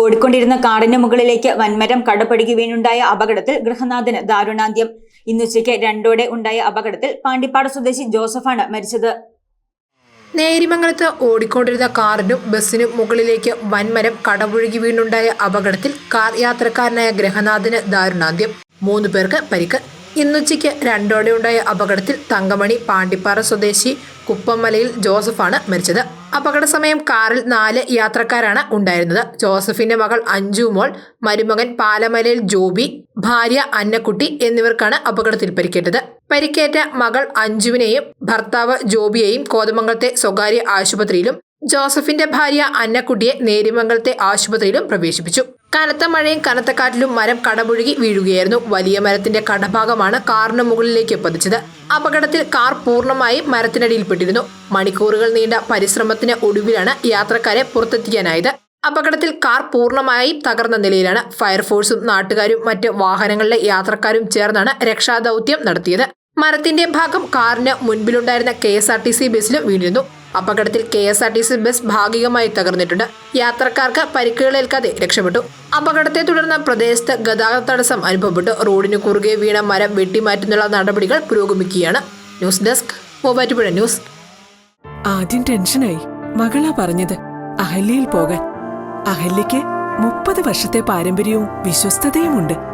ഓടിക്കൊണ്ടിരുന്ന കാറിന് മുകളിലേക്ക് വൻമരം കടപടുകി വീണുണ്ടായ അപകടത്തിൽ ഗൃഹനാഥന് ദാരുണാന്ത്യം. ഇന്നുച്ചയ്ക്ക് രണ്ടോടെ ഉണ്ടായ അപകടത്തിൽ പാണ്ടിപ്പാട് സ്വദേശി ജോസഫാണ് മരിച്ചത്. നേരിമംഗലത്ത് ഓടിക്കൊണ്ടിരുന്ന കാറിനും ബസ്സിനും മുകളിലേക്ക് വൻമരം കടപുഴകി വീണുണ്ടായ അപകടത്തിൽ കാർ യാത്രക്കാരനായ ഗ്രഹനാഥന് ദാരുണാന്ത്യം. മൂന്ന് പേർക്ക് പരിക്ക്. ഇന്നുച്ചയ്ക്ക് രണ്ടോടെ ഉണ്ടായ അപകടത്തിൽ തങ്കമണി പാണ്ടിപ്പാറ സ്വദേശി കുപ്പമലയിൽ ജോസഫാണ് മരിച്ചത്. അപകട സമയം കാറിൽ നാല് യാത്രക്കാരാണ് ഉണ്ടായിരുന്നത്. ജോസഫിന്റെ മകൾ അഞ്ജു മോൾ മരുമകൻ പാലമലയിൽ ജോബി ഭാര്യ അന്നക്കുട്ടി എന്നിവർക്കാണ് അപകടത്തിൽ പരിക്കേറ്റത്. പരിക്കേറ്റ മകൾ അഞ്ജുവിനെയും ഭർത്താവ് ജോബിയെയും കോതമംഗലത്തെ സ്വകാര്യ ആശുപത്രിയിലും ജോസഫിന്റെ ഭാര്യ അന്നക്കുട്ടിയെ നേരിമംഗലത്തെ ആശുപത്രിയിലും പ്രവേശിപ്പിച്ചു. കനത്ത മഴയും കനത്ത കാറ്റിലും മരം കടപുഴകി വീഴുകയായിരുന്നു. വലിയ മരത്തിന്റെ കടഭാഗമാണ് കാറിന് മുകളിലേക്ക് പതിച്ചത്. അപകടത്തിൽ കാർ പൂർണമായി മരത്തിനടിയിൽപ്പെട്ടിരുന്നു. മണിക്കൂറുകൾ നീണ്ട പരിശ്രമത്തിന് ഒടുവിലാണ് യാത്രക്കാരെ പുറത്തെത്തിക്കാനായത്. അപകടത്തിൽ കാർ പൂർണമായി തകർന്ന നിലയിലാണ് ഫയർഫോഴ്സും നാട്ടുകാരും മറ്റ് വാഹനങ്ങളിലെ യാത്രക്കാരും ചേർന്നാണ് രക്ഷാദൗത്യം നടത്തിയത്. മരത്തിന്റെ ഭാഗം കാറിന് മുൻപിലുണ്ടായിരുന്ന K S R T C ബസ്സിലും വീണിരുന്നു. അപകടത്തിൽ K S R T C bus ഭാഗികമായി തകർന്നിട്ടുണ്ട്. യാത്രക്കാർക്ക് പരിക്കുകളേൽക്കാതെ രക്ഷപ്പെട്ടു. അപകടത്തെ തുടർന്ന് പ്രദേശത്ത് ഗതാഗത തടസ്സം അനുഭവപ്പെട്ടു. റോഡിന് കുറുകെ വീണ മരം വെട്ടിമാറ്റുന്നുള്ള നടപടികൾ പുരോഗമിക്കുകയാണ്. News desk Muvattupuzha news. ആദ്യം ടെൻഷനായി. മകളാ പറഞ്ഞത് അഹല്യയിൽ പോകാൻ. അഹല്യയ്ക്ക് മുപ്പത് വർഷത്തെ പാരമ്പര്യവും വിശ്വസ്തതയുമുണ്ട്.